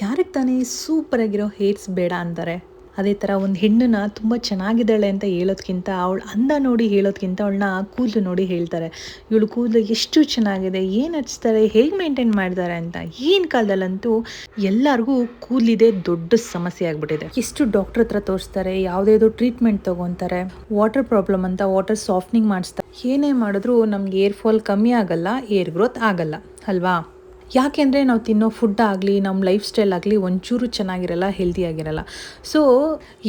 ಯಾರಿಗೆ ತಾನೇ ಸೂಪರಾಗಿರೋ ಹೇರ್ಸ್ ಬೇಡ ಅಂತಾರೆ? ಅದೇ ಥರ ಒಂದು ಹೆಣ್ಣನ್ನ ತುಂಬ ಚೆನ್ನಾಗಿದ್ದಾಳೆ ಅಂತ ಹೇಳೋದ್ಕಿಂತ ಅವಳು ಅಂದ ನೋಡಿ ಹೇಳೋದ್ಕಿಂತ ಅವಳನ್ನ ಕೂದಲು ನೋಡಿ ಹೇಳ್ತಾರೆ. ಇವಳು ಕೂದಲು ಎಷ್ಟು ಚೆನ್ನಾಗಿದೆ, ಏನು ಹಚ್ತಾರೆ, ಹೇಗೆ ಮೇಂಟೈನ್ ಮಾಡ್ತಾರೆ ಅಂತ ಈಗಿನ ಕಾಲದಲ್ಲಂತೂ ಎಲ್ಲರಿಗೂ ಕೂದಲಿದೆ ದೊಡ್ಡ ಸಮಸ್ಯೆ ಆಗಿಬಿಟ್ಟಿದೆ. ಎಷ್ಟು ಡಾಕ್ಟ್ರ್ ಹತ್ರ ತೋರಿಸ್ತಾರೆ ಯಾವುದೇದೋ ಟ್ರೀಟ್ಮೆಂಟ್ ತೊಗೊತಾರೆ ವಾಟರ್ ಪ್ರಾಬ್ಲಮ್ ಅಂತ ವಾಟರ್ ಸಾಫ್ಟ್ನಿಂಗ್ ಮಾಡಿಸ್ತಾರೆ ಏನೇ ಮಾಡಿದ್ರು ನಮ್ಗೆ ಏರ್ ಫಾಲ್ ಕಮ್ಮಿ ಆಗಲ್ಲ ಏರ್ ಗ್ರೋತ್ ಆಗಲ್ಲ, ಅಲ್ವಾ? ಯಾಕೆಂದರೆ ನಾವು ತಿನ್ನೋ ಫುಡ್ ಆಗಲಿ ನಮ್ಮ ಲೈಫ್ ಸ್ಟೈಲ್ ಆಗಲಿ ಒಂಚೂರು ಚೆನ್ನಾಗಿರಲ್ಲ ಹೆಲ್ದಿ ಆಗಿರಲ್ಲ. ಸೊ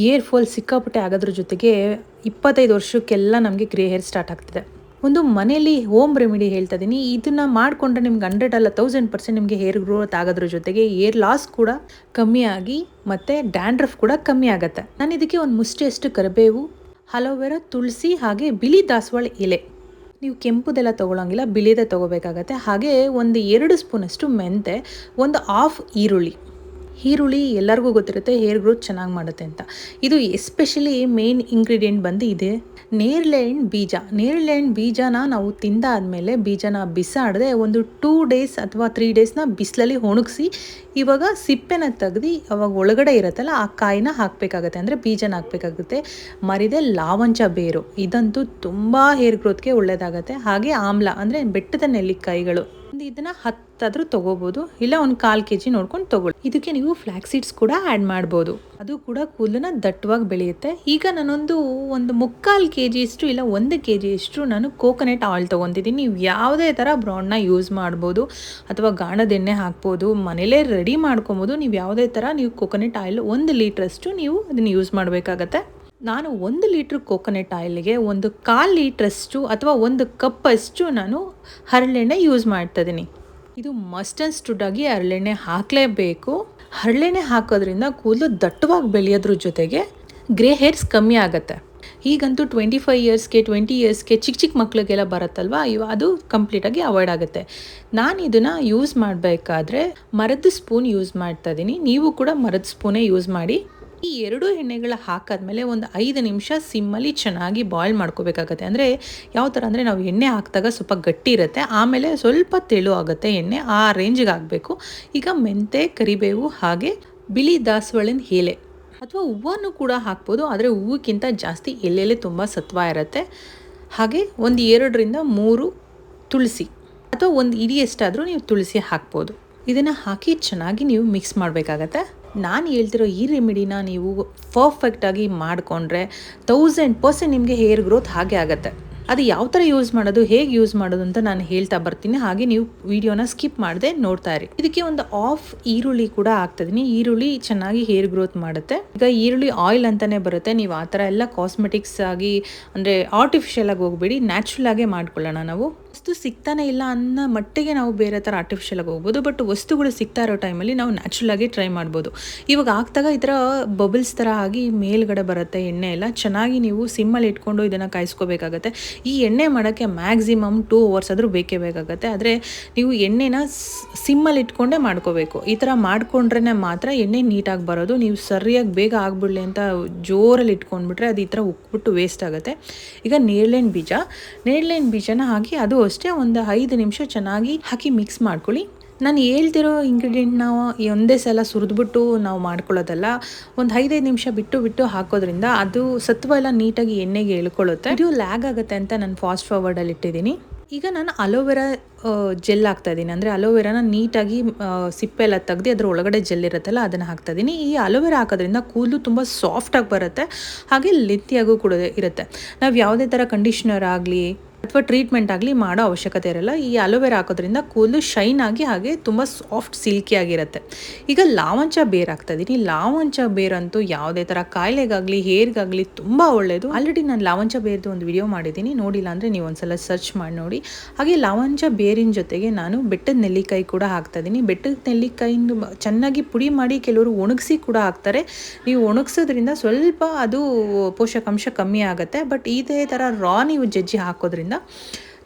ಏರ್ ಫಾಲ್ ಸಿಕ್ಕಾಪಟ್ಟೆ ಆಗೋದ್ರ ಜೊತೆಗೆ ಇಪ್ಪತ್ತೈದು ವರ್ಷಕ್ಕೆಲ್ಲ ನಮಗೆ ಗ್ರೇ ಹೇರ್ ಸ್ಟಾರ್ಟ್ ಆಗ್ತಿದೆ. ಒಂದು ಮನೇಲಿ ಹೋಮ್ ರೆಮಿಡಿ ಹೇಳ್ತಾ ಇದ್ದೀನಿ ಇದನ್ನು ಮಾಡಿಕೊಂಡ್ರೆ ನಿಮ್ಗೆ ಹಂಡ್ರೆಡ್ ಅಲ್ಲ ತೌಸಂಡ್ ಪರ್ಸೆಂಟ್ ನಿಮಗೆ ಹೇರ್ ಗ್ರೋತ್ ಆಗೋದ್ರ ಜೊತೆಗೆ ಏರ್ ಲಾಸ್ ಕೂಡ ಕಮ್ಮಿ ಆಗಿ ಮತ್ತು ಡ್ಯಾಂಡ್ರಫ್ ಕೂಡ ಕಮ್ಮಿ ಆಗುತ್ತೆ. ನಾನು ಇದಕ್ಕೆ ಒಂದು ಮುಷ್ಟಿಯಷ್ಟು ಕರಿಬೇವು ಹಲೋವೆರಾ ತುಳಸಿ ಹಾಗೆ ಬಿಳಿ ದಾಸವಾಳ ಎಲೆ. ನೀವು ಕೆಂಪುದೆಲ್ಲ ತೊಗೊಳಂಗಿಲ್ಲ ಬಿಳಿದೇ ತೊಗೋಬೇಕಾಗತ್ತೆ. ಹಾಗೆ ಒಂದು ಎರಡು ಸ್ಪೂನಷ್ಟು ಮೆಂತೆ ಒಂದು ಆಫ್ ಈರುಳ್ಳಿ. ಈರುಳ್ಳಿ ಎಲ್ಲರಿಗೂ ಗೊತ್ತಿರುತ್ತೆ, ಹೇರ್ ಗ್ರೋತ್ ಚೆನ್ನಾಗಿ ಮಾಡುತ್ತೆ ಅಂತ. ಇದು ಎಸ್ಪೆಷಲಿ ಮೇನ್ ಇಂಗ್ರೀಡಿಯೆಂಟ್ ಬಂದು ಇದೆ. ನೇರಳೆ ಬೀಜ. ನೇರಳೆ ಹಣ್ಣು ಬೀಜನ ನಾವು ತಿಂದಾದಮೇಲೆ ಬೀಜನ ಬಿಸಾಡದೆ ಒಂದು ಟೂ ಡೇಸ್ ಅಥವಾ ತ್ರೀ ಡೇಸ್ನ ಬಿಸಿಲಲ್ಲಿ ಒಣಗಿಸಿ, ಇವಾಗ ಸಿಪ್ಪೆನ ತೆಗ್ದು ಅವಾಗ ಒಳಗಡೆ ಇರುತ್ತಲ್ಲ, ಆ ಕಾಯಿನ ಹಾಕಬೇಕಾಗತ್ತೆ. ಅಂದರೆ ಬೀಜನ ಹಾಕಬೇಕಾಗುತ್ತೆ. ಮರಿದೆ ಲಾವಂಚ ಬೇರು. ಇದಂತೂ ತುಂಬ ಹೇರ್ ಗ್ರೋತ್ಗೆ ಒಳ್ಳೆಯದಾಗತ್ತೆ ಹಾಗೆ ಆಮ್ಲ, ಅಂದರೆ ಬೆಟ್ಟದ ನೆಲ್ಲಿಕಾಯಿಗಳು. ಒಂದು ಇದನ್ನ ಹತ್ತಾದ್ರೂ ತಗೋಬೋದು. ಇಲ್ಲ ಒಂದು ಕಾಲು ಕೆ ಜಿ ನೋಡ್ಕೊಂಡು ತಗೊಳ್ಳಿ. ಇದಕ್ಕೆ ನೀವು ಫ್ಲ್ಯಾಕ್ ಸೀಡ್ಸ್ ಕೂಡ ಆ್ಯಡ್ ಮಾಡ್ಬೋದು. ಅದು ಕೂಡ ಕೂದಲನ್ನ ದಟ್ಟವಾಗಿ ಬೆಳೆಯುತ್ತೆ. ಈಗ ನಾನೊಂದು ಒಂದು ಮುಕ್ಕಾಲು ಕೆ ಜಿಯಷ್ಟು ಇಲ್ಲ ಒಂದು ಕೆ ಜಿಯಷ್ಟು ನಾನು ಕೋಕೋನಟ್ ಆಯಿಲ್ ತೊಗೊತಿದ್ದೀನಿ ನೀವು ಯಾವುದೇ ಥರ ಬ್ರಾಂಡ್ನ ಯೂಸ್ ಮಾಡ್ಬೋದು. ಅಥವಾ ಗಾಣದ ಎಣ್ಣೆ ಹಾಕ್ಬೋದು. ಮನೇಲೇ ರೆಡಿ ಮಾಡ್ಕೊಬೋದು. ನೀವು ಯಾವುದೇ ಥರ ನೀವು ಕೋಕೋನಟ್ ಆಯಿಲ್ ಒಂದು ಲೀಟ್ರಷ್ಟು ನೀವು ಅದನ್ನು ಯೂಸ್ ಮಾಡಬೇಕಾಗತ್ತೆ. ನಾನು ಒಂದು ಲೀಟ್ರ್ ಕೋಕೋನಟ್ ಆಯಿಲ್ಗೆ ಒಂದು ಕಾಲು ಲೀಟ್ರಷ್ಟು ಅಥವಾ ಒಂದು ಕಪ್ಪಷ್ಟು ನಾನು ಹರಳೆಣ್ಣೆ ಯೂಸ್ ಮಾಡ್ತಾ ಇದ್ದೀನಿ. ಇದು ಮಸ್ಟ್ ಆ್ಯಂಡ್ ಸ್ಟುಡಾಗಿ ಹರಳೆಣ್ಣೆ ಹಾಕಲೇಬೇಕು. ಹರಳೆಣ್ಣೆ ಹಾಕೋದ್ರಿಂದ ಕೂದಲು ದಟ್ಟವಾಗಿ ಬೆಳೆಯೋದ್ರ ಜೊತೆಗೆ ಗ್ರೇ ಹೇರ್ಸ್ ಕಮ್ಮಿ ಆಗುತ್ತೆ. ಈಗಂತೂ ಟ್ವೆಂಟಿ ಫೈವ್ ಇಯರ್ಸ್ಗೆ ಟ್ವೆಂಟಿ ಇಯರ್ಸ್ಗೆ ಚಿಕ್ಕ ಚಿಕ್ಕ ಮಕ್ಳಿಗೆಲ್ಲ ಬರುತ್ತಲ್ವ? ಇವ ಅದು ಕಂಪ್ಲೀಟಾಗಿ ಅವಾಯ್ಡ್ ಆಗುತ್ತೆ. ನಾನು ಇದನ್ನು ಯೂಸ್ ಮಾಡಬೇಕಾದ್ರೆ ಮರದ ಸ್ಪೂನ್ ಯೂಸ್ ಮಾಡ್ತಾ ಇದ್ದೀನಿ. ನೀವು ಕೂಡ ಮರದ ಸ್ಪೂನೇ ಯೂಸ್ ಮಾಡಿ. ಈ ಎರಡು ಎಣ್ಣೆಗಳ ಹಾಕಾದ್ಮೇಲೆ ಒಂದು ಐದು ನಿಮಿಷ ಸಿಮ್ಮಲ್ಲಿ ಚೆನ್ನಾಗಿ ಬಾಯ್ಲ್ ಮಾಡ್ಕೋಬೇಕಾಗತ್ತೆ. ಅಂದರೆ ಯಾವ ಥರ ಅಂದರೆ ನಾವು ಎಣ್ಣೆ ಹಾಕಿದಾಗ ಸ್ವಲ್ಪ ಗಟ್ಟಿ ಇರುತ್ತೆ, ಆಮೇಲೆ ಸ್ವಲ್ಪ ತೆಳು ಆಗುತ್ತೆ ಎಣ್ಣೆ ಆ ರೇಂಜಿಗೆ ಆಗಬೇಕು ಈಗ ಮೆಂತೆ, ಕರಿಬೇವು ಹಾಗೆ ಬಿಳಿ ದಾಸವಾಳಿನ ಎಲೆ ಅಥವಾ ಹೂವನ್ನು ಕೂಡ ಹಾಕ್ಬೋದು, ಆದರೆ ಹೂವಕ್ಕಿಂತ ಜಾಸ್ತಿ ಎಲೆಲೆ ತುಂಬ ಸತ್ವ ಇರುತ್ತೆ. ಹಾಗೆ ಒಂದು ಎರಡರಿಂದ ಮೂರು ತುಳಸಿ ಅಥವಾ ಒಂದು ಇಡಿಯಷ್ಟಾದರೂ ನೀವು ತುಳಸಿ ಹಾಕ್ಬೋದು. ಇದನ್ನು ಹಾಕಿ ಚೆನ್ನಾಗಿ ನೀವು ಮಿಕ್ಸ್ ಮಾಡಬೇಕಾಗತ್ತೆ. ನಾನು ಹೇಳ್ತಿರೋ ಈ ರೆಮಿಡಿನ ನೀವು ಪರ್ಫೆಕ್ಟಾಗಿ ಮಾಡಿಕೊಂಡ್ರೆ ತೌಸಂಡ್ ಪರ್ಸೆಂಟ್ ನಿಮಗೆ ಹೇರ್ ಗ್ರೋತ್ ಹಾಗೆ ಆಗುತ್ತೆ. ಅದು ಯಾವ ಥರ ಯೂಸ್ ಮಾಡೋದು, ಹೇಗೆ ಯೂಸ್ ಮಾಡೋದು ಅಂತ ನಾನು ಹೇಳ್ತಾ ಬರ್ತೀನಿ. ಹಾಗೆ ನೀವು ವಿಡಿಯೋನ ಸ್ಕಿಪ್ ಮಾಡದೆ ನೋಡ್ತಾ ಇರಿ. ಇದಕ್ಕೆ ಒಂದು ಆಫ್ ಈರುಳ್ಳಿ ಕೂಡ ಹಾಕ್ತಿದ್ದೀನಿ ಈರುಳ್ಳಿ ಚೆನ್ನಾಗಿ ಹೇರ್ ಗ್ರೋತ್ ಮಾಡುತ್ತೆ. ಈಗ ಈರುಳ್ಳಿ ಆಯಿಲ್ ಅಂತಲೇ ಬರುತ್ತೆ. ನೀವು ಆ ಥರ ಎಲ್ಲ ಕಾಸ್ಮೆಟಿಕ್ಸ್ ಆಗಿ, ಅಂದರೆ ಆರ್ಟಿಫಿಷಿಯಲ್ ಆಗಿ ಹೋಗ್ಬೇಡಿ. ನ್ಯಾಚುರಲ್ ಆಗೇ ಮಾಡ್ಕೊಳ್ಳೋಣ ನಾವು. ವಸ್ತು ಸಿಗ್ತಾನೆ ಇಲ್ಲ ಅನ್ನೋ ಮಟ್ಟಿಗೆ ನಾವು ಬೇರೆ ಥರ ಆರ್ಟಿಫಿಷಿಯಲ್ ಆಗಿ ಹೋಗ್ಬೋದು ಬಟ್ ವಸ್ತುಗಳು ಸಿಗ್ತಾ ಇರೋ ಟೈಮಲ್ಲಿ ನಾವು ನ್ಯಾಚುರಲ್ ಆಗಿ ಟ್ರೈ ಮಾಡ್ಬೋದು. ಇವಾಗ ಹಾಕ್ದಾಗ ಈ ಥರ ಬಬಲ್ಸ್ ಥರ ಆಗಿ ಮೇಲ್ಗಡೆ ಬರುತ್ತೆ, ಎಣ್ಣೆ ಎಲ್ಲ ಚೆನ್ನಾಗಿ ನೀವು ಸಿಮ್ಮಲ್ಲಿ ಇಟ್ಕೊಂಡು ಇದನ್ನು ಕಾಯಿಸ್ಕೋಬೇಕಾಗತ್ತೆ. ಈ ಎಣ್ಣೆ ಮಾಡೋಕ್ಕೆ ಮ್ಯಾಕ್ಸಿಮಮ್ ಟೂ ಅವರ್ಸ್ ಆದರೂ ಬೇಕೇ ಬೇಕಾಗತ್ತೆ. ಆದರೆ ನೀವು ಎಣ್ಣೆನ ಸಿಮ್ಮಲ್ಲಿ ಇಟ್ಕೊಂಡೇ ಮಾಡ್ಕೋಬೇಕು. ಈ ಥರ ಮಾಡ್ಕೊಂಡ್ರೆ ಮಾತ್ರ ಎಣ್ಣೆ ನೀಟಾಗಿ ಬರೋದು. ನೀವು ಸರಿಯಾಗಿ ಬೇಗ ಆಗ್ಬಿಡಲಿ ಅಂತ ಜೋರಲ್ಲಿ ಇಟ್ಕೊಂಡ್ಬಿಟ್ರೆ ಅದು ಈ ಥರ ಉಕ್ಬಿಟ್ಟು ವೇಸ್ಟ್ ಆಗುತ್ತೆ. ಈಗ ನೇರಳೆಣ್ಣೆ ಬೀಜ ನೇರಳೆಣ್ಣೆ ಬೀಜನ ಹಾಕಿ ಅದು ಅಷ್ಟೇ ಒಂದು ಐದು ನಿಮಿಷ ಚೆನ್ನಾಗಿ ಹಾಕಿ ಮಿಕ್ಸ್ ಮಾಡ್ಕೊಳ್ಳಿ. ನಾನು ಹೇಳ್ತಿರೋ ಇಂಗ್ರೀಡಿಯೆಂಟ್ನ ಒಂದೇ ಸಲ ಸುರಿದ್ಬಿಟ್ಟು ನಾವು ಮಾಡ್ಕೊಳ್ಳೋದಲ್ಲ, ಒಂದು ಐದೈದು ನಿಮಿಷ ಬಿಟ್ಟು ಬಿಟ್ಟು ಹಾಕೋದ್ರಿಂದ ಅದು ಸತ್ವ ಎಲ್ಲ ನೀಟಾಗಿ ಎಣ್ಣೆಗೆ ಎಳ್ಕೊಳ್ಳುತ್ತೆ. ಇದು ಲ್ಯಾಗ್ ಆಗುತ್ತೆ ಅಂತ ನಾನು ಫಾಸ್ಟ್ ಫಾರ್ವರ್ಡಲ್ಲಿ ಇಟ್ಟಿದ್ದೀನಿ. ಈಗ ನಾನು ಅಲೋವೆರಾ ಜೆಲ್ ಹಾಕ್ತಾ ಇದ್ದೀನಿ. ಅಂದರೆ ಅಲೋವೆರಾನ ನೀಟಾಗಿ ಸಿಪ್ಪೆಲ್ಲ ತೆಗ್ದು ಅದ್ರ ಒಳಗಡೆ ಜೆಲ್ ಇರುತ್ತಲ್ಲ, ಅದನ್ನು ಹಾಕ್ತಾ ಇದ್ದೀನಿ. ಈ ಅಲೋವೆರಾ ಹಾಕೋದ್ರಿಂದ ಕೂದಲು ತುಂಬ ಸಾಫ್ಟಾಗಿ ಬರುತ್ತೆ. ಹಾಗೆ ಲೆತ್ತಿಯಾಗೂ ಕೂಡ ಇರುತ್ತೆ. ನಾವು ಯಾವುದೇ ಥರ ಕಂಡೀಷ್ನರ್ ಆಗಲಿ ಅಥವಾ ಟ್ರೀಟ್ಮೆಂಟ್ ಆಗಲಿ ಮಾಡೋ ಅವಶ್ಯಕತೆ ಇರಲ್ಲ. ಈ ಅಲೋವೆರಾ ಹಾಕೋದ್ರಿಂದ ಕೂದಲು ಶೈನ್ ಆಗಿ ಹಾಗೆ ತುಂಬ ಸಾಫ್ಟ್ ಸಿಲ್ಕಿ ಆಗಿರುತ್ತೆ. ಈಗ ಲಾವಂಚ ಬೇರ್ ಹಾಕ್ತಾ ಇದ್ದೀನಿ ಲಾವಂಚ ಬೇರಂತೂ ಯಾವುದೇ ಥರ ಕಾಯಿಲೆಗಾಗಲಿ, ಹೇರ್ಗಾಗಲಿ ತುಂಬ ಒಳ್ಳೆಯದು ಆಲ್ರೆಡಿ ನಾನು ಲಾವಂಚ ಬೇರ್ದು ಒಂದು ವಿಡಿಯೋ ಮಾಡಿದ್ದೀನಿ. ನೋಡಿಲ್ಲ ಅಂದರೆ ನೀವು ಒಂದ್ಸಲ ಸರ್ಚ್ ಮಾಡಿ ನೋಡಿ. ಹಾಗೆ ಲಾವಂಚ ಬೇರಿನ ಜೊತೆಗೆ ನಾನು ಬೆಟ್ಟದ ನೆಲ್ಲಿಕಾಯಿ ಕೂಡ ಹಾಕ್ತಾ ಇದ್ದೀನಿ ಬೆಟ್ಟದ ನೆಲ್ಲಿಕಾಯಿಂದ ಚೆನ್ನಾಗಿ ಪುಡಿ ಮಾಡಿ ಕೆಲವರು ಒಣಗಿಸಿ ಕೂಡ ಹಾಕ್ತಾರೆ. ನೀವು ಒಣಗಿಸೋದ್ರಿಂದ ಸ್ವಲ್ಪ ಅದು ಪೋಷಕಾಂಶ ಕಮ್ಮಿ ಆಗುತ್ತೆ. ಬಟ್ ಇದೇ ಥರ ರಾ ನೀವು ಜಜ್ಜಿ ಹಾಕೋದ್ರಿಂದ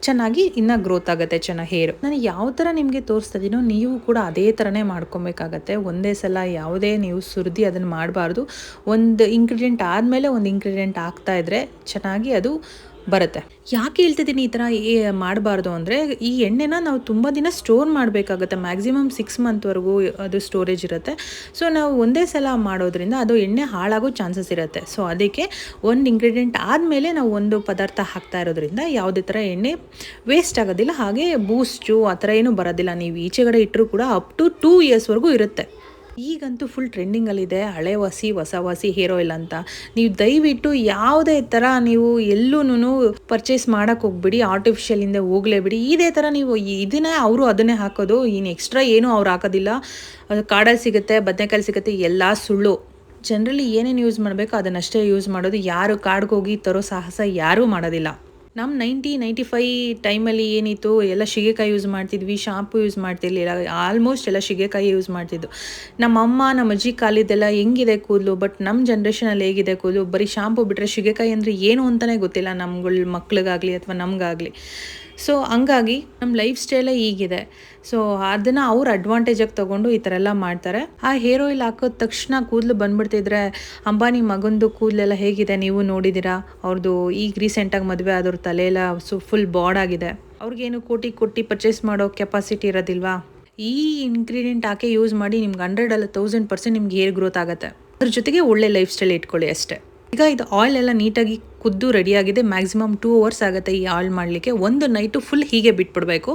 ಚೆನ್ನಾಗಿ ಇನ್ನೂ ಗ್ರೋತ್ ಆಗುತ್ತೆ ಚೆನ್ನಾಗಿ ಹೇರ್ ನಾನು ಯಾವ ಥರ ನಿಮಗೆ ತೋರಿಸ್ತಾ ನೀವು ಕೂಡ ಅದೇ ಥರನೇ ಮಾಡ್ಕೊಬೇಕಾಗತ್ತೆ. ಒಂದೇ ಸಲ ಯಾವುದೇ ನೀವು ಸುರಿದು ಅದನ್ನು ಮಾಡಬಾರ್ದು. ಒಂದು ಇಂಗ್ರೀಡಿಯೆಂಟ್ ಆದಮೇಲೆ ಒಂದು ಇಂಗ್ರೀಡಿಯೆಂಟ್ ಇದ್ದರೆ ಚೆನ್ನಾಗಿ ಅದು ಬರುತ್ತೆ. ಯಾಕೆ ಹೇಳ್ತಿದ್ದೀನಿ ಈ ಥರ ಮಾಡಬಾರ್ದು ಅಂದರೆ ಈ ಎಣ್ಣೆನ ನಾವು ತುಂಬ ದಿನ ಸ್ಟೋರ್ ಮಾಡಬೇಕಾಗುತ್ತೆ. ಮ್ಯಾಕ್ಸಿಮಮ್ ಸಿಕ್ಸ್ ಮಂತ್ವರೆಗೂ ಅದು ಸ್ಟೋರೇಜ್ ಇರುತ್ತೆ. ಸೊ ನಾವು ಒಂದೇ ಸಲ ಮಾಡೋದ್ರಿಂದ ಅದು ಎಣ್ಣೆ ಹಾಳಾಗೋ ಚಾನ್ಸಸ್ ಇರುತ್ತೆ. ಸೊ ಅದಕ್ಕೆ ಒಂದು ಇಂಗ್ರೀಡಿಯೆಂಟ್ ಆದಮೇಲೆ ನಾವು ಒಂದು ಪದಾರ್ಥ ಹಾಕ್ತಾ ಇರೋದ್ರಿಂದ ಯಾವುದೇ ಥರ ಎಣ್ಣೆ ವೇಸ್ಟ್ ಆಗೋದಿಲ್ಲ. ಹಾಗೆ ಬೂಸ್ಟು ಆ ಥರ ಏನೂ ಬರೋದಿಲ್ಲ. ನೀವು ಈಚೆಗಡೆ ಇಟ್ಟರೂ ಕೂಡ ಅಪ್ ಟು ಟೂ ಇಯರ್ಸ್ವರೆಗೂ ಇರುತ್ತೆ. ಈಗಂತೂ ಫುಲ್ ಟ್ರೆಂಡಿಂಗಲ್ಲಿದೆ ಹಳೆ ವಾಸಿ, ಹೊಸ ವಾಸಿ ಹೀರೋಯಿಲ್ ಆಯಿಲ್ ಅಂತ. ನೀವು ದಯವಿಟ್ಟು ಯಾವುದೇ ಥರ ನೀವು ಎಲ್ಲೂ ಪರ್ಚೇಸ್ ಮಾಡೋಕ್ಕೆ ಹೋಗ್ಬಿಡಿ ಆರ್ಟಿಫಿಷಿಯಲಿಂದ ಹೋಗಲೇಬಿಡಿ ಇದೇ ಥರ ನೀವು ಇದನ್ನೇ ಅವರು ಅದನ್ನೇ ಹಾಕೋದು. ಇನ್ನು ಎಕ್ಸ್ಟ್ರಾ ಏನೂ ಅವ್ರು ಹಾಕೋದಿಲ್ಲ. ಕಾಡಲ್ಲಿ ಸಿಗುತ್ತೆ ಬದನೆಕಾಯಿ ಸಿಗುತ್ತೆ, ಎಲ್ಲ ಸುಳ್ಳು. ಜನರಲಿ ಏನೇನು ಯೂಸ್ ಮಾಡಬೇಕು ಅದನ್ನಷ್ಟೇ ಯೂಸ್ ಮಾಡೋದು. ಯಾರು ಕಾಡ್ಗೆ ಹೋಗಿ ತರೋ ಸಾಹಸ ಯಾರೂ ಮಾಡೋದಿಲ್ಲ. ನಮ್ಮ ನೈಂಟಿ ನೈಂಟಿ ಫೈ ಟೈಮಲ್ಲಿ ಏನಿತ್ತು, ಎಲ್ಲ ಶಿಗೆಕಾಯಿ ಯೂಸ್ ಮಾಡ್ತಿದ್ವಿ, ಶಾಂಪು ಯೂಸ್ ಮಾಡ್ತಿರ್ಲಿಲ್ಲ, ಆಲ್ಮೋಸ್ಟ್ ಎಲ್ಲ ಶಿಗೆಕಾಯಿ ಯೂಸ್ ಮಾಡ್ತಿದ್ದು. ನಮ್ಮ ಅಮ್ಮ, ನಮ್ಮ ಅಜ್ಜಿ ಕಾಲಿದ್ದೆಲ್ಲ ಹೆಂಗಿದೆ ಕೂದಲು, ಬಟ್ ನಮ್ಮ ಜನ್ರೇಷನಲ್ಲಿ ಹೇಗಿದೆ ಕೂದಲು, ಬರೀ ಶಾಂಪು ಬಿಟ್ಟರೆ ಶಿಗೆಕಾಯಿ ಅಂದರೆ ಏನು ಅಂತಲೇ ಗೊತ್ತಿಲ್ಲ, ನಮ್ಗಳ ಮಕ್ಳಿಗಾಗಲಿ ಅಥವಾ ನಮಗಾಗಲಿ. ಸೊ ಹಂಗಾಗಿ ನಮ್ಮ ಲೈಫ್ ಸ್ಟೈಲೇ ಈಗಿದೆ ಸೊ ಅದನ್ನು ಅವ್ರು ಅಡ್ವಾಂಟೇಜಾಗಿ ತಗೊಂಡು ಈ ಥರ ಎಲ್ಲ ಮಾಡ್ತಾರೆ. ಆ ಹೇರ್ ಆಯಿಲ್ ಹಾಕೋದ ತಕ್ಷಣ ಕೂದಲು ಬಂದ್ಬಿಡ್ತಿದ್ರೆ ಅಂಬಾನಿ ಮಗಂದು ಕೂದಲೆಲ್ಲ ಹೇಗಿದೆ? ನೀವು ನೋಡಿದ್ದೀರಾ? ಅವ್ರದ್ದು ಈಗ ರೀಸೆಂಟಾಗಿ ಮದುವೆ ಆದವ್ರ ತಲೆಯೆಲ್ಲ ಸು ಫುಲ್ ಬಾಡ್ ಆಗಿದೆ. ಅವ್ರಿಗೇನು ಕೋಟಿ ಕೊಟ್ಟು ಪರ್ಚೇಸ್ ಮಾಡೋ ಕೆಪಾಸಿಟಿ ಇರೋದಿಲ್ವಾ? ಈ ಇಂಗ್ರೀಡಿಯೆಂಟ್ ಹಾಕಿ ಯೂಸ್ ಮಾಡಿ ನಿಮ್ಗೆ ಹಂಡ್ರೆಡ್ ಅಲ್ಲ ತೌಸಂಡ್ ಪರ್ಸೆಂಟ್ ನಿಮ್ಗೆ ಹೇರ್ ಗ್ರೋತ್ ಆಗುತ್ತೆ. ಅದ್ರ ಜೊತೆಗೆ ಒಳ್ಳೆ ಲೈಫ್ ಸ್ಟೈಲ್ ಇಟ್ಕೊಳ್ಳಿ ಅಷ್ಟೇ. ಈಗ ಇದು ಆಯಿಲ್ ಎಲ್ಲ ನೀಟಾಗಿ ಕುದ್ದು ರೆಡಿಯಾಗಿದೆ ಮ್ಯಾಕ್ಸಿಮಮ್ ಟೂ ಅವರ್ಸ್ ಆಗುತ್ತೆ ಈ ಆಯಿಲ್ ಮಾಡಲಿಕ್ಕೆ. ಒಂದು ನೈಟು ಫುಲ್ ಹೀಗೆ ಬಿಟ್ಬಿಡಬೇಕು.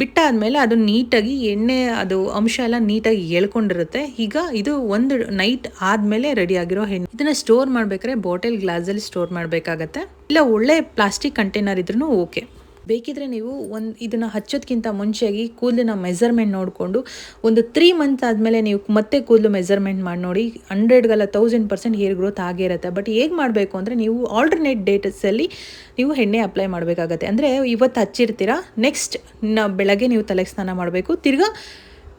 ಬಿಟ್ಟಾದಮೇಲೆ ಅದು ನೀಟಾಗಿ ಎಣ್ಣೆ, ಅದು ಅಂಶ ಎಲ್ಲ ನೀಟಾಗಿ ಎಳ್ಕೊಂಡಿರುತ್ತೆ. ಈಗ ಇದು ಒಂದು ನೈಟ್ ಆದಮೇಲೆ ರೆಡಿಯಾಗಿರೋ ಹೆಣ್ಣು ಇದನ್ನು ಸ್ಟೋರ್ ಮಾಡಬೇಕಾದ್ರೆ ಬಾಟಲ್ ಗ್ಲಾಸಲ್ಲಿ ಸ್ಟೋರ್ ಮಾಡಬೇಕಾಗತ್ತೆ. ಇಲ್ಲ ಒಳ್ಳೆ ಪ್ಲಾಸ್ಟಿಕ್ ಕಂಟೈನರ್ ಇದ್ರೂ ಓಕೆ ಬೇಕಿದ್ರೆ ನೀವು ಒಂದು ಇದನ್ನು ಹಚ್ಚೋದಕ್ಕಿಂತ ಮುಂಚೆಯಾಗಿ ಕೂದಲಿನ ಮೆಸರ್ಮೆಂಟ್ ನೋಡಿಕೊಂಡು ಒಂದು ತ್ರೀ ಮಂತ್ ಆದಮೇಲೆ ನೀವು ಮತ್ತೆ ಕೂದಲು ಮೆಸರ್ಮೆಂಟ್ ಮಾಡಿ ನೋಡಿ ಹಂಡ್ರೆಡ್ಗೆಲ್ಲ ತೌಸಂಡ್ ಪರ್ಸೆಂಟ್ ಹೇರ್ ಗ್ರೋತ್ ಆಗೇ ಇರುತ್ತೆ. ಬಟ್ ಹೇಗೆ ಮಾಡಬೇಕು ಅಂದರೆ ನೀವು ಆಲ್ಟರ್ನೇಟ್ ಡೇಟಸಲ್ಲಿ ನೀವು ಎಣ್ಣೆ ಅಪ್ಲೈ ಮಾಡಬೇಕಾಗತ್ತೆ. ಅಂದರೆ ಇವತ್ತು ಹಚ್ಚಿರ್ತೀರಾ ನೆಕ್ಸ್ಟ್ನ ಬೆಳಗ್ಗೆ ನೀವು ತಲೆಗೆ ಸ್ನಾನ ಮಾಡಬೇಕು, ತಿರ್ಗಾ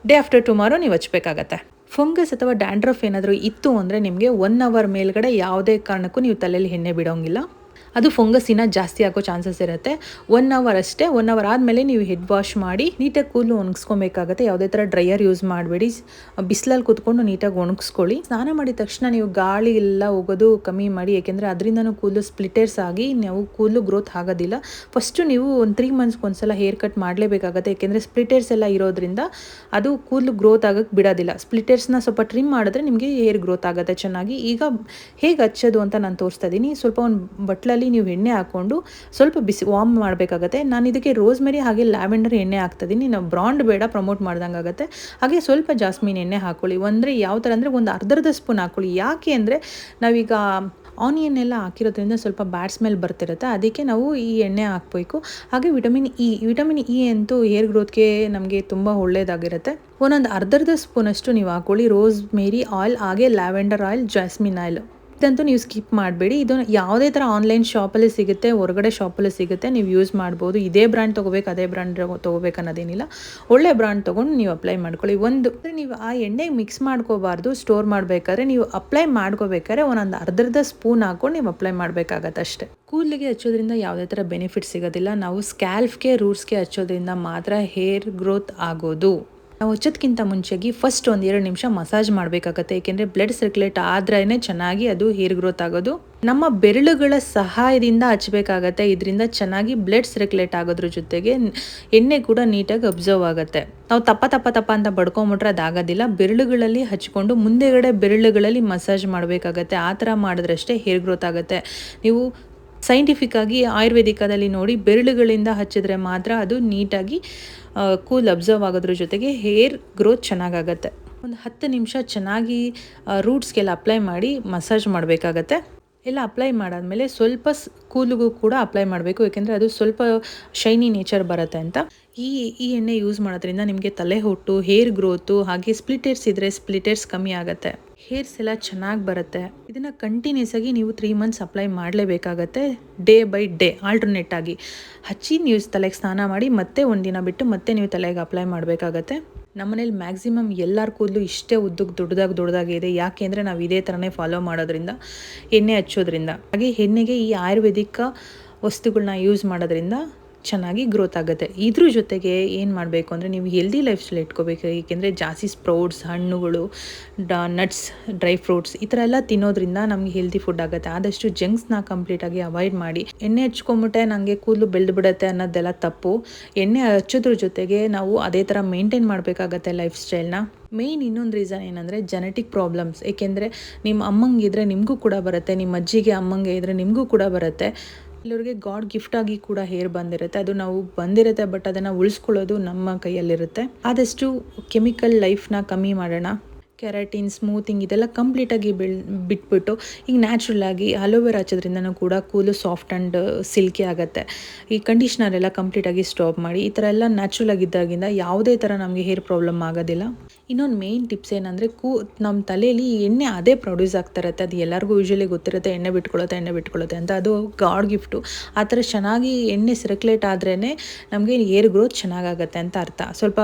ಡೇ ಆಫ್ಟರ್ ಟುಮಾರೋ ನೀವು ಹಚ್ಚಬೇಕಾಗತ್ತೆ ಫಂಗಸ್ ಅಥವಾ ಡ್ಯಾಂಡ್ರಫ್ ಏನಾದರೂ ಇತ್ತು ಅಂದರೆ ನಿಮಗೆ ಒನ್ ಅವರ್ ಮೇಲ್ಗಡೆ ಯಾವುದೇ ಕಾರಣಕ್ಕೂ ನೀವು ತಲೆಯಲ್ಲಿ ಎಣ್ಣೆ ಬಿಡೋಂಗಿಲ್ಲ. ಅದು ಫಂಗಸಿನ ಜಾಸ್ತಿ ಆಗೋ ಚಾನ್ಸಸ್ ಇರುತ್ತೆ. ಒನ್ ಅವರ್ ಅಷ್ಟೇ ಒನ್ ಅವರ್ ಆದಮೇಲೆ ನೀವು ಹೆಡ್ ವಾಶ್ ಮಾಡಿ, ನೀಟಾಗಿ ಕೂದಲು ಒಣಗಿಸ್ಕೊಬೇಕಾಗುತ್ತೆ. ಯಾವುದೇ ಥರ ಡ್ರೈಯರ್ ಯೂಸ್ ಮಾಡಬೇಡಿ. ಬಿಸಿಲಲ್ಲಿ ಕೂತ್ಕೊಂಡು ನೀಟಾಗಿ ಒಣಗಿಸ್ಕೊಳ್ಳಿ. ಸ್ನಾನ ಮಾಡಿದ ತಕ್ಷಣ ನೀವು ಗಾಳಿ ಎಲ್ಲ ಹೋಗೋದು ಕಮ್ಮಿ ಮಾಡಿ, ಏಕೆಂದರೆ ಅದರಿಂದನೂ ಕೂದಲು ಸ್ಪ್ಲಿಟರ್ಸ್ ಆಗಿ ನಾವು ಕೂದಲು ಗ್ರೋತ್ ಆಗೋದಿಲ್ಲ. ಫಸ್ಟು ನೀವು ಒಂದು ತ್ರೀ ಮಂತ್ಸ್ಗೆ ಒಂದ್ಸಲ ಹೇರ್ ಕಟ್ ಮಾಡಲೇಬೇಕಾಗುತ್ತೆ. ಏಕೆಂದರೆ ಸ್ಪ್ಲಿಟರ್ಸ್ ಎಲ್ಲ ಇರೋದ್ರಿಂದ ಅದು ಕೂದಲು ಗ್ರೋತ್ ಆಗೋಕ್ಕೆ ಬಿಡೋದಿಲ್ಲ. ಸ್ಪ್ಲಿಟರ್ಸ್ನ ಸ್ವಲ್ಪ ಟ್ರಿಮ್ ಮಾಡಿದ್ರೆ ನಿಮಗೆ ಹೇರ್ ಗ್ರೋತ್ ಆಗುತ್ತೆ ಚೆನ್ನಾಗಿ. ಈಗ ಹೇಗೆ ಹಚ್ಚೋದು ಅಂತ ನಾನು ತೋರಿಸ್ತಾ ಇದ್ದೀನಿ. ಸ್ವಲ್ಪ ಒಂದು ಬಟ್ಲಲ್ಲಿ ನೀವು ಎಣ್ಣೆ ಹಾಕ್ಕೊಂಡು ಸ್ವಲ್ಪ ಬಿಸಿ ವಾರ್ಮ್ ಮಾಡಬೇಕಾಗತ್ತೆ. ನಾನು ಇದಕ್ಕೆ ರೋಸ್ ಮೇರಿ ಹಾಗೆ ಲ್ಯಾವೆಂಡರ್ ಎಣ್ಣೆ ಹಾಕ್ತಿದ್ದೀನಿ ನಾವು ಬ್ರಾಂಡ್ ಬೇಡ ಪ್ರಮೋಟ್ ಮಾಡ್ದಂಗೆ ಆಗುತ್ತೆ ಹಾಗೆ ಸ್ವಲ್ಪ ಜಾಸ್ಮಿನ್ ಎಣ್ಣೆ ಹಾಕ್ಕೊಳ್ಳಿ ಅಂದರೆ ಯಾವ ಥರ ಅಂದರೆ ಒಂದು ಅರ್ಧರ್ಧ ಸ್ಪೂನ್ ಹಾಕ್ಕೊಳ್ಳಿ ಯಾಕೆ ಅಂದರೆ ನಾವೀಗ ಆನಿಯನ್ ಎಲ್ಲ ಹಾಕಿರೋದ್ರಿಂದ ಸ್ವಲ್ಪ ಬ್ಯಾಡ್ ಸ್ಮೆಲ್ ಬರ್ತಿರುತ್ತೆ. ಅದಕ್ಕೆ ನಾವು ಈ ಎಣ್ಣೆ ಹಾಕಬೇಕು. ಹಾಗೆ ವಿಟಮಿನ್ ಇ ವಿಟಮಿನ್ ಇ ಅಂತೂ ಹೇರ್ ಗ್ರೋತ್ಗೆ ನಮಗೆ ತುಂಬ ಒಳ್ಳೆಯದಾಗಿರುತ್ತೆ ಒಂದೊಂದು ಅರ್ಧರ್ಧ ಸ್ಪೂನಷ್ಟು ನೀವು ಹಾಕ್ಕೊಳ್ಳಿ ರೋಸ್ ಮೇರಿ ಆಯಿಲ್ ಹಾಗೆ ಲ್ಯಾವೆಂಡರ್ ಆಯಿಲ್ ಜಾಸ್ಮಿನ್ ಆಯಿಲ್ ಇದಂತೂ ನೀವು ಸ್ಕಿಪ್ ಮಾಡಬೇಡಿ. ಇದು ಯಾವುದೇ ಥರ ಆನ್ಲೈನ್ ಶಾಪಲ್ಲಿ ಸಿಗುತ್ತೆ, ಹೊರಗಡೆ ಶಾಪಲ್ಲಿ ಸಿಗುತ್ತೆ, ನೀವು ಯೂಸ್ ಮಾಡ್ಬೋದು. ಇದೇ ಬ್ರ್ಯಾಂಡ್ ತೊಗೋಬೇಕು, ಅದೇ ಬ್ರ್ಯಾಂಡ್ ತೊಗೋಬೇಕು ಅನ್ನೋದೇನಿಲ್ಲ. ಒಳ್ಳೆ ಬ್ರ್ಯಾಂಡ್ ತೊಗೊಂಡು ನೀವು ಅಪ್ಲೈ ಮಾಡ್ಕೊಳ್ಳಿ. ಒಂದು ನೀವು ಆ ಎಣ್ಣೆಗೆ ಮಿಕ್ಸ್ ಮಾಡ್ಕೋಬಾರ್ದು, ಸ್ಟೋರ್ ಮಾಡಬೇಕಾದ್ರೆ ನೀವು ಅಪ್ಲೈ ಮಾಡ್ಕೋಬೇಕಾದ್ರೆ ಒಂದೊಂದು ಅರ್ಧರ್ಧ ಸ್ಪೂನ್ ಹಾಕ್ಕೊಂಡು ನೀವು ಅಪ್ಲೈ ಮಾಡಬೇಕಾಗತ್ತೆ ಅಷ್ಟೇ. ಕೂದಲಿಗೆ ಹಚ್ಚೋದ್ರಿಂದ ಯಾವುದೇ ಥರ ಬೆನಿಫಿಟ್ ಸಿಗೋದಿಲ್ಲ. ನಾವು ಸ್ಕ್ಯಾಲ್ಫ್ಗೆ ರೂಟ್ಸ್ಗೆ ಹಚ್ಚೋದ್ರಿಂದ ಮಾತ್ರ ಹೇರ್ ಗ್ರೋತ್ ಆಗೋದು. ನಾವು ಹಚ್ಚೋದಕ್ಕಿಂತ ಮುಂಚೆಗೆ ಫಸ್ಟ್ ಒಂದು ಎರಡು ನಿಮಿಷ ಮಸಾಜ್ ಮಾಡಬೇಕಾಗತ್ತೆ. ಏಕೆಂದರೆ ಬ್ಲಡ್ ಸರ್ಕ್ಯುಲೇಟ್ ಆದ್ರೇ ಚೆನ್ನಾಗಿ ಅದು ಹೇರ್ ಗ್ರೋತ್ ಆಗೋದು. ನಮ್ಮ ಬೆರಳುಗಳ ಸಹಾಯದಿಂದ ಹಚ್ಚಬೇಕಾಗತ್ತೆ ಇದರಿಂದ ಚೆನ್ನಾಗಿ ಬ್ಲಡ್ ಸರ್ಕ್ಯುಲೇಟ್ ಆಗೋದ್ರ ಜೊತೆಗೆ ಎಣ್ಣೆ ಕೂಡ ನೀಟಾಗಿ ಅಬ್ಸರ್ವ್ ಆಗುತ್ತೆ. ನಾವು ತಪ್ಪ ತಪ್ಪ ತಪ್ಪ ಅಂತ ಬಡ್ಕೊಂಬಿಟ್ರೆ ಅದಾಗೋದಿಲ್ಲ. ಬೆರಳುಗಳಲ್ಲಿ ಹಚ್ಕೊಂಡು ಮುಂದೆಗಡೆ ಬೆರಳುಗಳಲ್ಲಿ ಮಸಾಜ್ ಮಾಡಬೇಕಾಗತ್ತೆ. ಆ ಥರ ಮಾಡಿದ್ರಷ್ಟೇ ಹೇರ್ ಗ್ರೋತ್ ಆಗುತ್ತೆ. ನೀವು ಸೈಂಟಿಫಿಕ್ ಆಗಿ ಆಯುರ್ವೇದಿಕದಲ್ಲಿ ನೋಡಿ ಬೆರಳುಗಳಿಂದ ಹಚ್ಚಿದ್ರೆ ಮಾತ್ರ ಅದು ನೀಟಾಗಿ ಕೂಲ್ ಅಬ್ಸರ್ವ್ ಆಗೋದ್ರ ಜೊತೆಗೆ ಹೇರ್ ಗ್ರೋತ್ ಚೆನ್ನಾಗಾಗತ್ತೆ. ಒಂದು ಹತ್ತು ನಿಮಿಷ ಚೆನ್ನಾಗಿ ರೂಟ್ಸ್ಗೆಲ್ಲ ಅಪ್ಲೈ ಮಾಡಿ ಮಸಾಜ್ ಮಾಡಬೇಕಾಗತ್ತೆ. ಎಲ್ಲ ಅಪ್ಲೈ ಮಾಡಾದಮೇಲೆ ಸ್ವಲ್ಪ ಕೂಲಿಗೂ ಕೂಡ ಅಪ್ಲೈ ಮಾಡಬೇಕು, ಏಕೆಂದರೆ ಅದು ಸ್ವಲ್ಪ ಶೈನಿ ನೇಚರ್ ಬರುತ್ತೆ ಅಂತ. ಈ ಈ ಎಣ್ಣೆ ಯೂಸ್ ಮಾಡೋದ್ರಿಂದ ನಿಮಗೆ ತಲೆ ಹೊಟ್ಟು ಹೇರ್ ಗ್ರೋತು ಹಾಗೆ ಸ್ಪ್ಲಿಟರ್ಸ್ ಇದ್ದರೆ ಸ್ಪ್ಲಿಟರ್ಸ್ ಕಮ್ಮಿ ಆಗುತ್ತೆ. ಹೇರ್ಸ್ ಎಲ್ಲ ಚೆನ್ನಾಗಿ ಬರುತ್ತೆ. ಇದನ್ನು ಕಂಟಿನ್ಯೂಸ್ ಆಗಿ ನೀವು ತ್ರೀ ಮಂತ್ಸ್ ಅಪ್ಲೈ ಮಾಡಲೇಬೇಕಾಗತ್ತೆ ಡೇ ಬೈ ಡೇ ಆಲ್ಟರ್ನೇಟ್ ಆಗಿ. ಹಚ್ಚಿ ನೀವು ತಲೆಗೆ ಸ್ನಾನ ಮಾಡಿ ಮತ್ತೆ ಒಂದಿನ ಬಿಟ್ಟು ಮತ್ತೆ ನೀವು ತಲೆಗೆ ಅಪ್ಲೈ ಮಾಡಬೇಕಾಗತ್ತೆ. ನಮ್ಮನೇಲಿ ಮ್ಯಾಕ್ಸಿಮಮ್ ಎಲ್ಲರ ಕೂದಲು ಇಷ್ಟೇ ಉದ್ದಕ್ಕೆ ದೊಡ್ಡದಾಗಿ ದೊಡ್ಡದಾಗಿ ಇದೆ. ಯಾಕೆ ಅಂದರೆ ನಾವು ಇದೇ ಥರನೇ ಫಾಲೋ ಮಾಡೋದ್ರಿಂದ, ಎಣ್ಣೆ ಹಚ್ಚೋದ್ರಿಂದ. ಹಾಗೆ ಎಣ್ಣೆಗೆ ಈ ಆಯುರ್ವೇದಿಕ ವಸ್ತುಗಳನ್ನ ಯೂಸ್ ಮಾಡೋದ್ರಿಂದ ಚೆನ್ನಾಗಿ ಗ್ರೋತ್ ಆಗುತ್ತೆ. ಇದ್ರ ಜೊತೆಗೆ ಏನು ಮಾಡಬೇಕು ಅಂದರೆ ನೀವು ಹೆಲ್ದಿ ಲೈಫ್ ಸ್ಟೈಲ್ ಇಟ್ಕೋಬೇಕು. ಏಕೆಂದರೆ ಜಾಸ್ತಿ ಸ್ಪ್ರೌಟ್ಸ್ ಹಣ್ಣುಗಳು, ಡ ನಟ್ಸ್ ಡ್ರೈ ಫ್ರೂಟ್ಸ್ ಈ ಥರ ಎಲ್ಲ ತಿನ್ನೋದ್ರಿಂದ ನಮಗೆ ಹೆಲ್ದಿ ಫುಡ್ ಆಗುತ್ತೆ. ಆದಷ್ಟು ಜಂಕ್ಸ್ನ ಕಂಪ್ಲೀಟಾಗಿ ಅವಾಯ್ಡ್ ಮಾಡಿ. ಎಣ್ಣೆ ಹಚ್ಕೊಂಬಿಟ್ಟೆ ನನಗೆ ಕೂದಲು ಬೆಳೆದು ಬಿಡುತ್ತೆ ಅನ್ನೋದೆಲ್ಲ ತಪ್ಪು. ಎಣ್ಣೆ ಹಚ್ಚೋದ್ರ ಜೊತೆಗೆ ನಾವು ಅದೇ ಥರ ಮೇಂಟೈನ್ ಮಾಡಬೇಕಾಗತ್ತೆ ಲೈಫ್ ಸ್ಟೈಲ್ನ ಮೇಯ್ನ್ ಇನ್ನೊಂದು ರೀಸನ್ ಏನಂದರೆ ಜೆನೆಟಿಕ್ ಪ್ರಾಬ್ಲಮ್ಸ್ ಏಕೆಂದರೆ ನಿಮ್ಮ ಅಮ್ಮಂಗೆ ಇದ್ದರೆ ನಿಮಗೂ ಕೂಡ ಬರುತ್ತೆ, ನಿಮ್ಮ ಅಜ್ಜಿಗೆ ಅಮ್ಮಂಗೆ ಇದ್ದರೆ ನಿಮಗೂ ಕೂಡ ಬರುತ್ತೆ. ಕೆಲವರಿಗೆ ಗಾಡ್ ಗಿಫ್ಟ್ ಆಗಿ ಕೂಡ ಹೇರ್ ಬಂದಿರುತ್ತೆ. ಅದು ನಾವು ಬಂದಿರುತ್ತೆ ಬಟ್ ಅದನ್ನು ಉಳಿಸ್ಕೊಳ್ಳೋದು ನಮ್ಮ ಕೈಯಲ್ಲಿರುತ್ತೆ. ಆದಷ್ಟು ಕೆಮಿಕಲ್ ಲೈಫ್ನ ಕಮ್ಮಿ ಮಾಡೋಣ. ಕೆರಾಟಿನ್ ಸ್ಮೂತಿಂಗ್ ಇದೆಲ್ಲ ಕಂಪ್ಲೀಟಾಗಿ ಬಿಳ್, ಬಿಟ್ಬಿಟ್ಟು ಈಗ ನ್ಯಾಚುರಲ್ ಆಗಿ ಅಲೋವೆರಾ ಹಚ್ಚೋದ್ರಿಂದನೂ ಕೂಡ ಕೂಲು ಸಾಫ್ಟ್ ಆ್ಯಂಡ್ ಸಿಲ್ಕಿ ಆಗುತ್ತೆ. ಈ ಕಂಡೀಷ್ನರ್ ಎಲ್ಲ ಕಂಪ್ಲೀಟಾಗಿ ಸ್ಟಾಪ್ ಮಾಡಿ ಈ ಥರ ಎಲ್ಲ ನ್ಯಾಚುರಲ್ ಆಗಿದ್ದಾಗಿಂದ ಯಾವುದೇ ಥರ ನಮಗೆ ಹೇರ್ ಪ್ರಾಬ್ಲಮ್ ಆಗೋದಿಲ್ಲ. ಇನ್ನೊಂದು ಮೇಯ್ನ್ ಟಿಪ್ಸ್ ಏನಂದರೆ ಕೂ ನಮ್ಮ ತಲೆಯಲ್ಲಿ ಎಣ್ಣೆ ಅದೇ ಪ್ರೊಡ್ಯೂಸ್ ಆಗ್ತಾ ಇರುತ್ತೆ. ಅದು ಎಲ್ಲರಿಗೂ ಯೂಶ್ವಲಿ ಗೊತ್ತಿರುತ್ತೆ, ಎಣ್ಣೆ ಬಿಟ್ಕೊಳ್ಳುತ್ತೆ ಎಣ್ಣೆ ಬಿಟ್ಕೊಳ್ಳುತ್ತೆ ಅಂತ. ಅದು ಗಾಡ್ ಗಿಫ್ಟು ಆ ಥರ ಚೆನ್ನಾಗಿ ಎಣ್ಣೆ ಸರ್ಕ್ಯುಲೇಟ್ ಆದ್ರೇ ನಮಗೆ ಏರ್ ಗ್ರೋತ್ ಚೆನ್ನಾಗಾಗತ್ತೆ ಅಂತ ಅರ್ಥ. ಸ್ವಲ್ಪ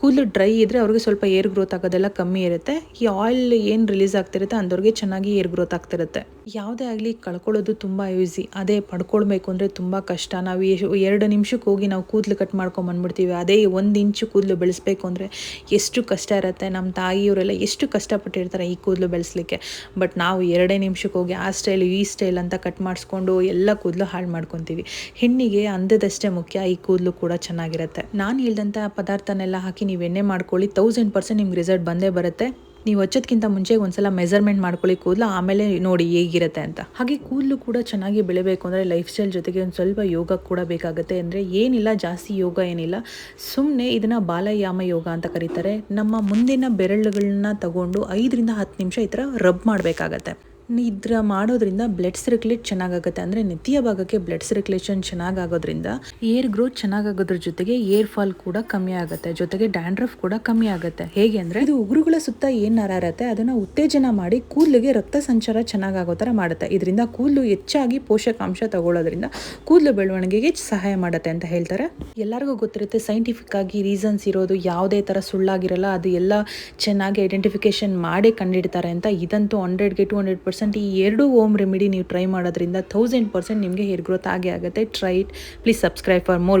ಕೂದಲು ಡ್ರೈ ಇದ್ದರೆ ಅವ್ರಿಗೆ ಸ್ವಲ್ಪ ಏರ್ ಗ್ರೋತ್ ಆಗೋದೆಲ್ಲ ಕಮ್ಮಿ ಇರುತ್ತೆ. ಈ ಆಯಿಲ್ ಏನು ರಿಲೀಸ್ ಆಗ್ತಿರುತ್ತೆ ಅಂದವ್ರಿಗೆ ಚೆನ್ನಾಗಿ ಏರ್ ಗ್ರೋತ್ ಆಗ್ತಿರುತ್ತೆ. ಯಾವುದೇ ಆಗಲಿ ಕಳ್ಕೊಳ್ಳೋದು ತುಂಬ ಈಸಿ ಅದೇ ಪಡ್ಕೊಳ್ಬೇಕು ಅಂದರೆ ತುಂಬ ಕಷ್ಟ. ನಾವು ಎರಡು ನಿಮಿಷಕ್ಕೆ ಹೋಗಿ ನಾವು ಕೂದಲು ಕಟ್ ಮಾಡ್ಕೊಂಡು ಬಂದ್ಬಿಡ್ತೀವಿ. ಅದೇ ಒಂದು ಇಂಚು ಕೂದಲು ಬೆಳೆಸ್ಬೇಕು ಅಂದರೆ ಎಷ್ಟು ಕಷ್ಟ ಇರುತ್ತೆ. ನಮ್ಮ ತಾಯಿಯವರೆಲ್ಲ ಎಷ್ಟು ಕಷ್ಟಪಟ್ಟಿರ್ತಾರೆ ಈ ಕೂದಲು ಬೆಳೆಸಲಿಕ್ಕೆ. ಬಟ್ ನಾವು ಎರಡೇ ನಿಮಿಷಕ್ಕೆ ಹೋಗಿ ಆ ಸ್ಟೈಲ್ ಈ ಸ್ಟೈಲ್ ಅಂತ ಕಟ್ ಮಾಡಿಸ್ಕೊಂಡು ಎಲ್ಲ ಕೂದಲು ಹಾಳು ಮಾಡ್ಕೊತೀವಿ. ಹೆಣ್ಣಿಗೆ ಅಂದದಷ್ಟೇ ಮುಖ್ಯ ಈ ಕೂದಲು ಕೂಡ ಚೆನ್ನಾಗಿರುತ್ತೆ. ನಾನು ಹೇಳಿದಂಥ ಪದಾರ್ಥನೆಲ್ಲ ಹಾಕಿ ನೀವು ಎಣ್ಣೆ ಮಾಡ್ಕೊಳ್ಳಿ. ತೌಸಂಡ್ ಪರ್ಸೆಂಟ್ ನಿಮ್ಗೆ ರಿಸಲ್ಟ್ ಬಂದೇ ಬರುತ್ತೆ. ನೀವು ಹಚ್ಚೋದ್ಕಿಂತ ಮುಂಚೆ ಒಂದ್ಸಲ ಮೆಜರ್ಮೆಂಟ್ ಮಾಡ್ಕೊಳ್ಳಿ ಕೂದಲು ಆಮೇಲೆ ನೋಡಿ ಹೇಗಿರುತ್ತೆ ಅಂತ. ಹಾಗೆ ಕೂದಲು ಕೂಡ ಚೆನ್ನಾಗಿ ಬೆಳಿಬೇಕು ಅಂದರೆ ಲೈಫ್ ಸ್ಟೈಲ್ ಜೊತೆಗೆ ಒಂದು ಸ್ವಲ್ಪ ಯೋಗ ಕೂಡ ಬೇಕಾಗುತ್ತೆ ಅಂದರೆ ಏನಿಲ್ಲ, ಜಾಸ್ತಿ ಯೋಗ ಏನಿಲ್ಲ. ಸುಮ್ಮನೆ ಇದನ್ನು ಬಾಲಯಾಮ ಯೋಗ ಅಂತ ಕರೀತಾರೆ. ನಮ್ಮ ಮುಂದಿನ ಬೆರಳುಗಳನ್ನ ತಗೊಂಡು ಐದರಿಂದ ಹತ್ತು ನಿಮಿಷ ಈ ಥರ ರಬ್ ಮಾಡಬೇಕಾಗತ್ತೆ. ಇದ್ರ ಮಾಡೋದ್ರಿಂದ ಬ್ಲಡ್ ಸರ್ಕ್ಯುಲೇಟ್ ಚೆನ್ನಾಗಾಗುತ್ತೆ. ಅಂದರೆ ನೆತ್ತಿಯ ಭಾಗಕ್ಕೆ ಬ್ಲಡ್ ಸರ್ಕ್ಯುಲೇಷನ್ ಚೆನ್ನಾಗಾಗೋದ್ರಿಂದ ಏರ್ ಗ್ರೋತ್ ಚೆನ್ನಾಗಾಗೋದ್ರ ಜೊತೆಗೆ ಏರ್ ಫಾಲ್ ಕೂಡ ಕಮ್ಮಿ ಆಗುತ್ತೆ. ಜೊತೆಗೆ ಡ್ಯಾಂಡ್ರಫ್ ಕೂಡ ಕಮ್ಮಿ ಆಗುತ್ತೆ. ಹೇಗೆ ಅಂದರೆ ಇದು ಉಗುರುಗಳ ಸುತ್ತ ಏನು ನರ ಇರುತ್ತೆ, ಅದನ್ನು ಉತ್ತೇಜನ ಮಾಡಿ ಕೂದಲಿಗೆ ರಕ್ತ ಸಂಚಾರ ಚೆನ್ನಾಗಾಗೋ ಥರ ಮಾಡುತ್ತೆ. ಇದರಿಂದ ಕೂದಲು ಹೆಚ್ಚಾಗಿ ಪೋಷಕಾಂಶ ತಗೊಳ್ಳೋದ್ರಿಂದ ಕೂದಲು ಬೆಳವಣಿಗೆಗೆ ಸಹಾಯ ಮಾಡುತ್ತೆ ಅಂತ ಹೇಳ್ತಾರೆ. ಎಲ್ಲರಿಗೂ ಗೊತ್ತಿರುತ್ತೆ ಸೈಂಟಿಫಿಕ್ ಆಗಿ ರೀಸನ್ಸ್ ಇರೋದು ಯಾವುದೇ ಥರ ಸುಳ್ಳಾಗಿರಲ್ಲ, ಅದು ಎಲ್ಲ ಚೆನ್ನಾಗಿ ಐಡೆಂಟಿಫಿಕೇಶನ್ ಮಾಡಿ ಕಂಡಿಡ್ತಾರೆ ಅಂತ. ಇದಂತೂ ಹಂಡ್ರೆಡ್ಗೆ ಟು ಹಂಡ್ರೆಡ್ ಈ ಎರಡು ಓಮ್ ರೆಮಿಡಿ ನೀವು ಟ್ರೈ ಮಾಡೋದ್ರಿಂದ ತೌಸಂಡ್ ಪರ್ಸೆಂಟ್ ನಿಮಗೆ ಹೇರ್ ಗ್ರೋತ್ ಆಗೇ ಆಗುತ್ತೆ. Try it please subscribe for more